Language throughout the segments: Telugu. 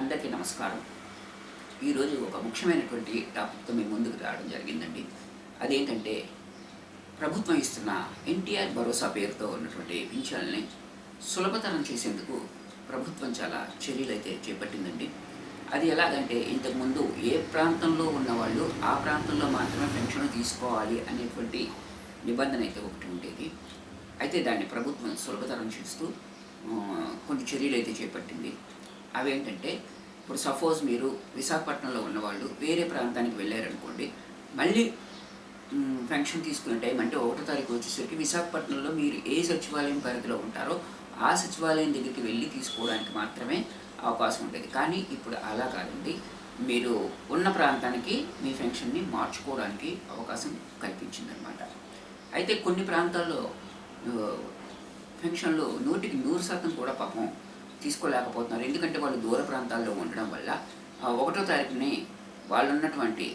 అందరికీ నమస్కారం. ఈరోజు ఒక ముఖ్యమైనటువంటి టాపిక్తో మేము ముందుకు రావడం జరిగిందండి. అదేంటంటే ప్రభుత్వం ఇస్తున్న ఎన్టీఆర్ భరోసా పేరుతో ఉన్నటువంటి పింఛన్లని సులభతరం చేసేందుకు ప్రభుత్వం చాలా చర్యలు అయితే చేపట్టిందండి. అది ఎలాగంటే ఇంతకుముందు ఏ ప్రాంతంలో ఉన్నవాళ్ళు ఆ ప్రాంతంలో మాత్రమే పెన్షన్ తీసుకోవాలి అనేటువంటి నిబంధన అయితే ఒకటి ఉండేది. అయితే దాన్ని ప్రభుత్వం సులభతరం చేస్తూ కొన్ని చర్యలు అయితే చేపట్టింది. అవేంటంటే ఇప్పుడు సపోజ్ మీరు విశాఖపట్నంలో ఉన్నవాళ్ళు వేరే ప్రాంతానికి వెళ్ళారనుకోండి మళ్ళీ ఫంక్షన్ పెన్షన్ తీసుకునే టైం అంటే ఒకటో తారీఖు వచ్చేసరికి విశాఖపట్నంలో మీరు ఏ సచివాలయం పరిధిలో ఉంటారో ఆ సచివాలయం దగ్గరికి వెళ్ళి తీసుకోవడానికి మాత్రమే అవకాశం ఉండేది. కానీ ఇప్పుడు అలా కాదండి. మీరు ఉన్న ప్రాంతానికి మీ ఫంక్షన్ని మార్చుకోవడానికి అవకాశం కల్పించిందనమాట. అయితే కొన్ని ప్రాంతాల్లో ఫంక్షన్లో నూటికి నూరు శాతం కూడా పాపం తీసుకోలేకపోతున్నారు. ఎందుకంటే వాళ్ళు దూర ప్రాంతాల్లో ఉండడం వల్ల ఆ, ఒకటో తారీఖుని వాళ్ళు ఉన్నటువంటి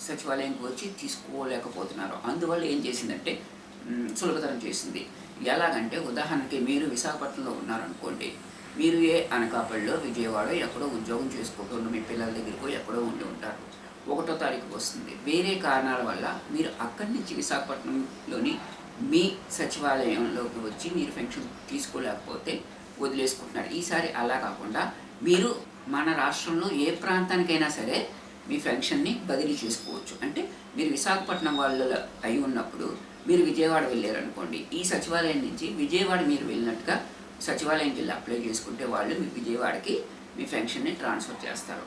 సచివాలయంకి వచ్చి తీసుకోలేకపోతున్నారు. అందువల్ల ఏం చేసిందంటే సులభతరం చేసింది. ఎలాగంటే ఉదాహరణకి మీరు విశాఖపట్నంలో ఉన్నారనుకోండి మీరు ఏ అనకాపల్లిలో విజయవాడ ఎక్కడో ఉద్యోగం చేసుకుంటున్న మీ పిల్లల దగ్గరకో ఎక్కడో ఉండి ఉంటారు. ఒకటో తారీఖు వస్తుంది. వేరే కారణాల వల్ల మీరు అక్కడి నుంచి విశాఖపట్నంలోని మీ సచివాలయంలోకి వచ్చి మీరు పెన్షన్ తీసుకోలేకపోతే వదిలేసుకుంటున్నారు. ఈసారి అలా కాకుండా మీరు మన రాష్ట్రంలో ఏ ప్రాంతానికైనా సరే మీ ఫంక్షన్ని బదిలీ చేసుకోవచ్చు. అంటే మీరు విశాఖపట్నం వాళ్ళ అయి ఉన్నప్పుడు మీరు విజయవాడ వెళ్ళారనుకోండి ఈ సచివాలయం నుంచి విజయవాడ మీరు వెళ్ళినట్టుగా సచివాలయంకి వెళ్ళి అప్లై చేసుకుంటే వాళ్ళు మీ విజయవాడకి మీ పెన్షన్ని ట్రాన్స్ఫర్ చేస్తారు.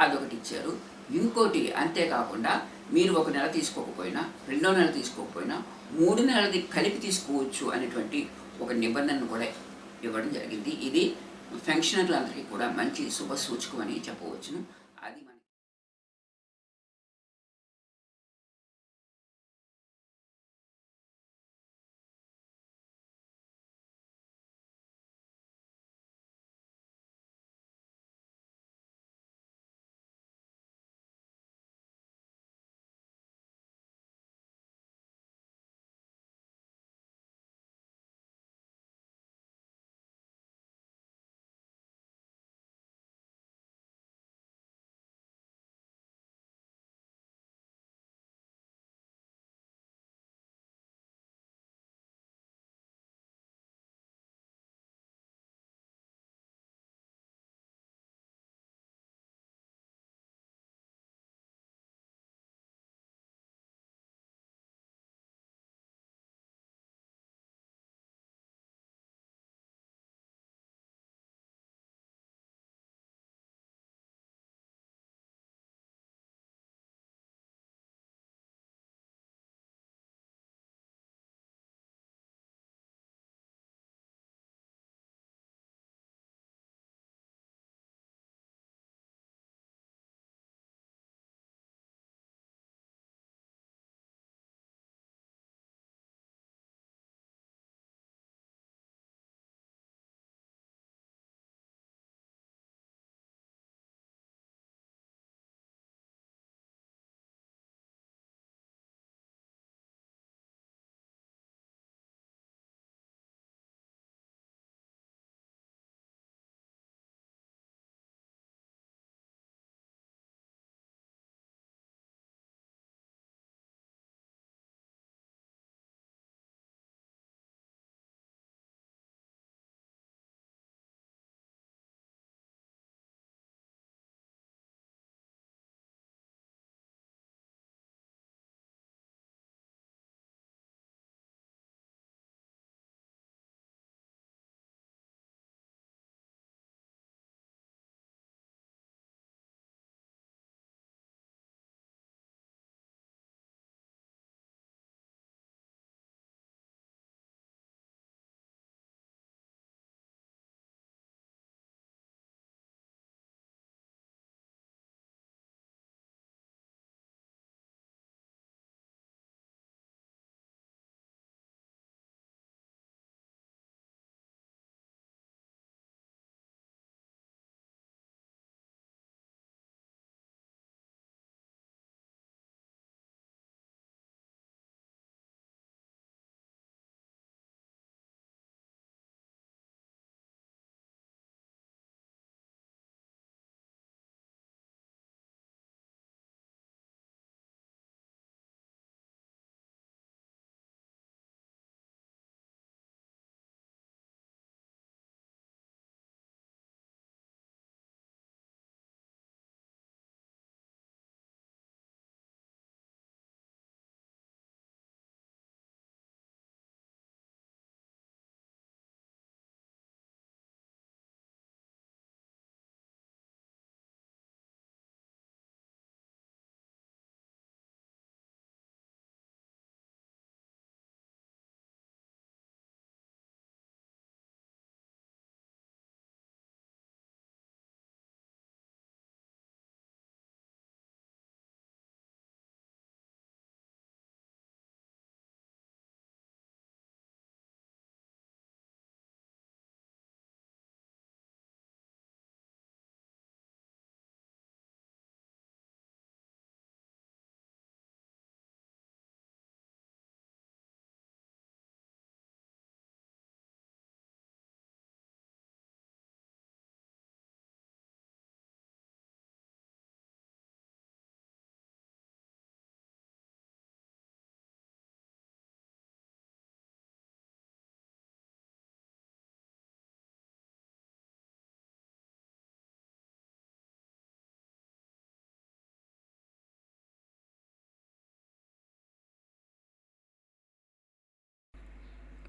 అదొకటి ఇచ్చారు. ఇంకోటి అంతేకాకుండా మీరు ఒక నెల తీసుకోకపోయినా రెండో నెల తీసుకోకపోయినా మూడు నెలలది కలిపి తీసుకోవచ్చు అనేటువంటి ఒక నిబంధనను కూడా ఇవ్వడం జరిగింది. ఇది ఫంక్షనర్లందరికీ కూడా మంచి శుభ సూచకం అని చెప్పవచ్చును. అది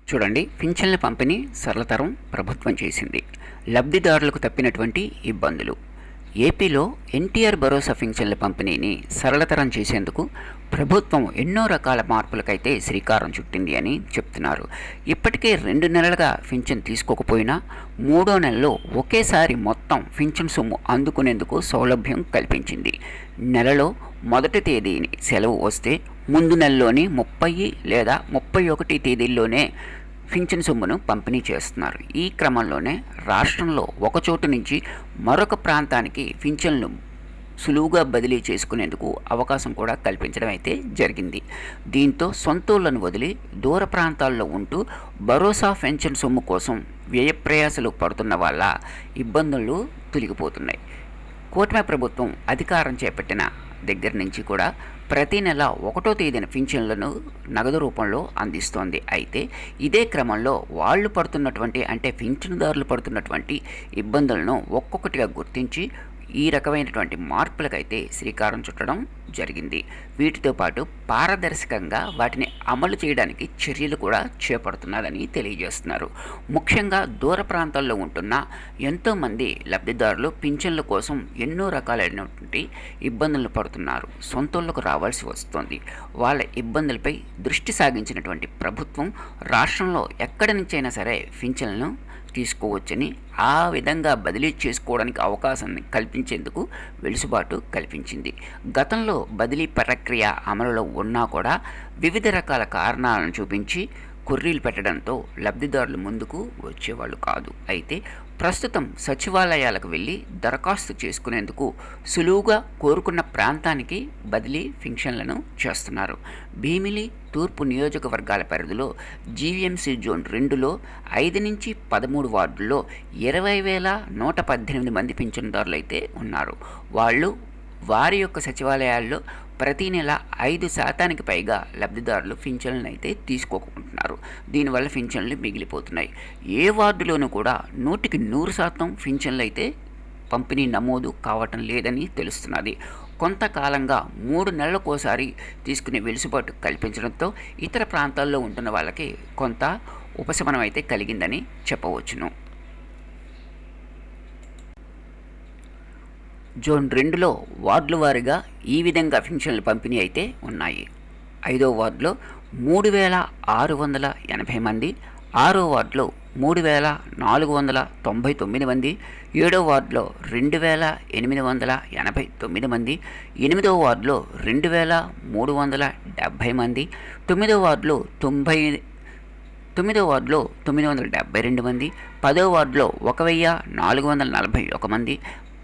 చూడండి పింఛన్ల పంపిణీ సరళతరం ప్రభుత్వం చేసింది. లబ్ధిదారులకు తప్పినటువంటి ఇబ్బందులు. ఏపీలో ఎన్టీఆర్ భరోసా పింఛన్ల పంపిణీని సరళతరం చేసేందుకు ప్రభుత్వం ఎన్నో రకాల మార్పులకైతే శ్రీకారం చుట్టింది అని చెప్తున్నారు. ఇప్పటికే రెండు నెలలుగా పింఛన్ తీసుకోకపోయినా మూడో నెలలో ఒకేసారి మొత్తం పింఛన్ సొమ్ము అందుకునేందుకు సౌలభ్యం కల్పించింది. నెలలో మొదటి తేదీని సెలవు వస్తే ముందు నెలలోని ముప్పై లేదా ముప్పై ఒకటి తేదీల్లోనే పింఛన్ సొమ్మును పంపిణీ చేస్తున్నారు. ఈ క్రమంలోనే రాష్ట్రంలో ఒక చోటు నుంచి మరొక ప్రాంతానికి పింఛన్లు సులువుగా బదిలీ చేసుకునేందుకు అవకాశం కూడా కల్పించడం అయితే జరిగింది. దీంతో సొంతూళ్ళను వదిలి దూర ప్రాంతాల్లో ఉంటూ భరోసా పెన్షన్ సొమ్ము కోసం వ్యయప్రయాసలు పడుతున్న వాళ్ళ ఇబ్బందులు తొలగిపోతున్నాయి. కూటమి ప్రభుత్వం అధికారం చేపట్టిన దగ్గర నుంచి కూడా ప్రతి నెల ఒకటో తేదీన పింఛన్లను నగదు రూపంలో అందిస్తోంది. అయితే ఇదే క్రమంలో వాళ్ళు పడుతున్నటువంటి అంటే పింఛనుదారులు పడుతున్నటువంటి ఇబ్బందులను ఒక్కొక్కటిగా గుర్తించి ఈ రకమైనటువంటి మార్పులకైతే శ్రీకారం చుట్టడం జరిగింది. వీటితో పాటు పారదర్శకంగా వాటిని అమలు చేయడానికి చర్యలు కూడా చేపడుతున్నారని తెలియజేస్తున్నారు. ముఖ్యంగా దూర ప్రాంతాల్లో ఉంటున్న ఎంతోమంది లబ్ధిదారులు పింఛన్ల కోసం ఎన్నో రకాలైనటువంటి ఇబ్బందులు పడుతున్నారు. సొంతూళ్ళకు రావాల్సి వస్తుంది. వాళ్ళ ఇబ్బందులపై దృష్టి సాగించినటువంటి ప్రభుత్వం రాష్ట్రంలో ఎక్కడి నుంచైనా సరే పింఛన్లను తీసుకోవచ్చని ఆ విధంగా బదిలీ చేసుకోవడానికి అవకాశాన్ని కల్పించేందుకు వెలుసుబాటు కల్పించింది. గతంలో బదిలీ ప్రక్రియ అమలులో ఉన్నా కూడా వివిధ రకాల కారణాలను చూపించి కుర్రీలు పెట్టడంతో లబ్ధిదారులు ముందుకు వచ్చేవాళ్ళు కాదు. అయితే ప్రస్తుతం సచివాలయాలకు వెళ్ళి దరఖాస్తు చేసుకునేందుకు సులువుగా కోరుకున్న ప్రాంతానికి బదిలీ ఫింక్షన్లను చేస్తున్నారు. భీమిలి తూర్పు నియోజకవర్గాల పరిధిలో జీవీఎంసీ జోన్ రెండులో ఐదు నుంచి పదమూడు వార్డుల్లో ఇరవై వేల నూట పద్దెనిమిది మంది పింఛన్దారులు అయితే ఉన్నారు. వాళ్ళు వారి యొక్క సచివాలయాల్లో ప్రతి నెల ఐదు శాతానికి పైగా లబ్ధిదారులు పింఛన్లను అయితే తీసుకోకుంటున్నారు. దీనివల్ల పింఛన్లు మిగిలిపోతున్నాయి. ఏ వార్డులోనూ కూడా నూటికి నూరు శాతం పింఛన్లు అయితే పంపిణీ నమోదు కావటం లేదని తెలుస్తున్నది. కొంతకాలంగా మూడు నెలలకోసారి తీసుకునే వెలుసుబాటు కల్పించడంతో ఇతర ప్రాంతాల్లో ఉంటున్న వాళ్ళకి కొంత ఉపశమనం అయితే కలిగిందని చెప్పవచ్చును. జోన్ రెండులో వార్డుల వారీగా ఈ విధంగా పెన్షన్లు పంపిణీ అయితే ఉన్నాయి. ఐదో వార్డులో మూడు వేల ఆరు వందల ఎనభై మంది ఆరో వార్డులో మూడు వేల నాలుగు వందల తొంభై తొమ్మిది మంది ఏడో వార్డులో రెండు వేల ఎనిమిది వందల ఎనభై తొమ్మిది మంది ఎనిమిదో వార్డులో రెండు వేల మూడు వందల డెబ్భై మంది తొమ్మిదో వార్డులో తొంభై తొమ్మిదో వార్డులో తొమ్మిది వందల డెబ్బై రెండు మంది పదో వార్డులో ఒక వెయ్యి నాలుగు వందల నలభై ఒక మంది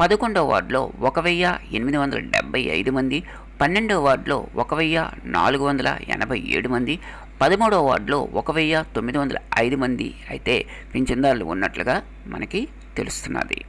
పదకొండవ వార్డులో ఒక వెయ్యి ఎనిమిది వందల డెబ్బై ఐదు మంది పన్నెండవ వార్డులో ఒక వెయ్యి నాలుగు వందల ఎనభై ఏడు మంది పదమూడవ వార్డులో ఒక వెయ్యి తొమ్మిది వందల ఐదు మంది అయితే పింఛన్దారులు ఉన్నట్లుగా మనకి తెలుస్తున్నది.